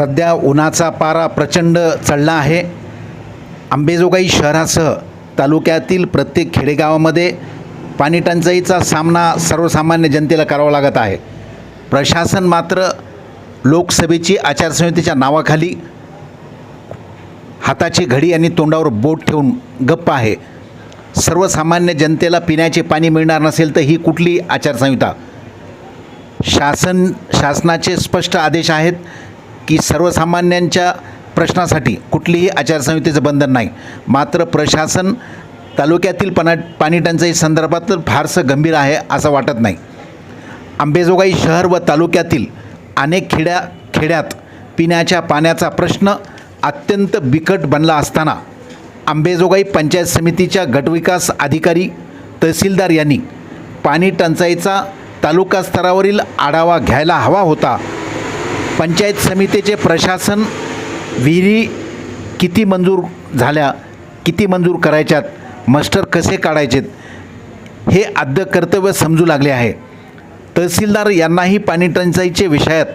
सध्या उन्हाचा पारा प्रचंड चढला आहे. आंबेजोगाई शहरासह तालुक्यातील प्रत्येक खेडेगावामध्ये पाणीटंचाईचा सामना सर्वसामान्य जनतेला करावा लागत आहे. प्रशासन मात्र लोकसभेची आचारसंहितेच्या नावाखाली हाताची घडी आणि तोंडावर बोट ठेवून गप्प आहे. सर्वसामान्य जनतेला पिण्याचे पाणी मिळणार नसेल तर ही कुठली आचारसंहिता? शासन शासनाचे स्पष्ट आदेश आहेत. की सर्वसामान्यांच्या प्रश्नासाठी कुठलीही आचारसंहितेचं बंधन नाही. मात्र प्रशासन तालुक्यातील पना पाणी टंचाई संदर्भात तर फारसं गंभीर आहे असं वाटत नाही. आंबेजोगाई शहर व तालुक्यातील अनेक खेड्या खेड्यात पिण्याच्या पाण्याचा प्रश्न अत्यंत बिकट बनला असताना आंबेजोगाई पंचायत समितीच्या गटविकास अधिकारी तहसीलदार यांनी पाणी टंचाईचा तालुका स्तरावरील आढावा घ्यायला हवा होता पंचायत समितीचे प्रशासन विहिरी किती मंजूर झाल्या किती मंजूर करायच्यात मस्टर कसे काढायचेत हे आद्य कर्तव्य समजू लागले आहे. तहसीलदार यांनाही पाणी टंचाईचे विषयात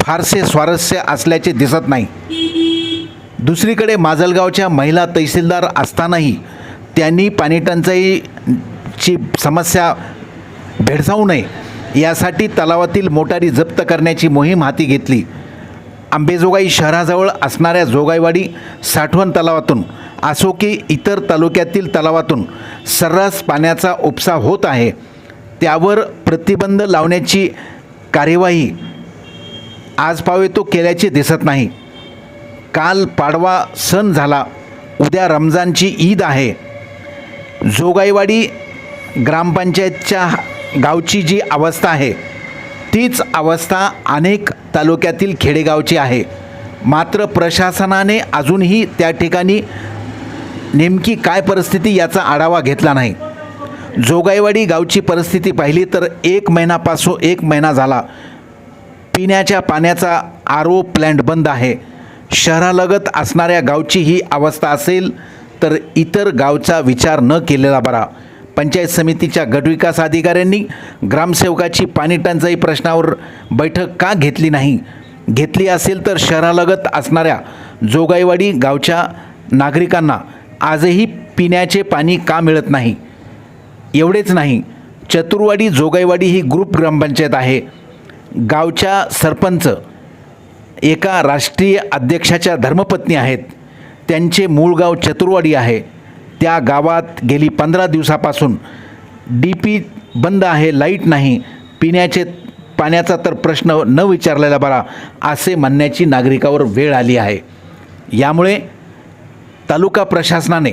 फारसे स्वारस्य असल्याचे दिसत नाही. दुसरीकडे माजलगावच्या महिला तहसीलदार असतानाही त्यांनी पाणी टंचाईची समस्या भेडसावू नये. यासाठी तलावातील मोटारी जप्त करण्याची मोहीम हाती घेतली. आंबेजोगाई शहराजवळ असणाऱ्या जोगाईवाडी साठवण तलावातून असो की इतर तालुक्यातील तलावातून सर्रास पाण्याचा उपसा होत आहे. त्यावर प्रतिबंध लावण्याची कार्यवाही आज पावे तो केल्याचे दिसत नाही. काल पाडवा सण झाला उद्या रमजानची ईद आहे. जोगाईवाडी ग्रामपंचायतच्या गावची जी अवस्था आहे तीच अवस्था अनेक तालुक्यातील खेडेगावची आहे. मात्र प्रशासनाने अजूनही त्या ठिकाणी नेमकी काय परिस्थिती याचा आढावा घेतला नाही. जोगाईवाडी गावची परिस्थिती पाहिली तर एक महिनापासून एक महिना झाला. पिण्याच्या पाण्याचा आर ओ प्लॅन्ट बंद आहे. शहरालगत असणाऱ्या गावची ही अवस्था असेल तर इतर गावचा विचार न केलेला बरा. पंचायत समितीच्या गटविकास अधिकाऱ्यांनी ग्रामसेवकाची पाणी टंचाई प्रश्नावर बैठक का घेतली नाही? घेतली असेल तर शहरालगत असणाऱ्या जोगाईवाडी गावच्या नागरिकांना आजही पिण्याचे पाणी का मिळत नाही? एवढेच नाही चतुर्वाडी जोगाईवाडी ही ग्रुप ग्रामपंचायत आहे. गावच्या सरपंच एका राष्ट्रीय अध्यक्षाच्या धर्मपत्नी आहेत. त्यांचे मूळ गाव चतुर्वाडी आहे. त्या गावात गेली पंधरा दिवसापासून डी पी बंद आहे लाइट नाही पिण्याचे पाण्याचा तर प्रश्न न विचारलेला बरा असे म्हणण्याची नागरिकावर वेळ आली आहे. यामुळे तालुका प्रशासनाने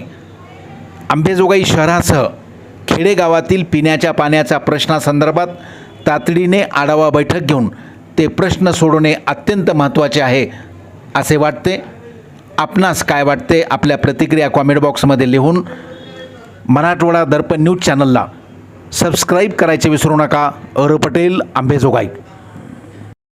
आंबेजोगाई शहरासह खेडेगावातील पिण्याच्या पाण्याच्या प्रश्नासंदर्भात तातडीने आढावा बैठक घेऊन ते प्रश्न सोडवणे अत्यंत महत्त्वाचे आहे असे वाटते. आपणास काय वाटते आपल्या प्रतिक्रिया कॉमेंट बॉक्समध्ये लिहून मराठवाडा दर्पण न्यूज चॅनलला सबस्क्राईब करायचे विसरू नका. अर पटेल आंबेजोगाई.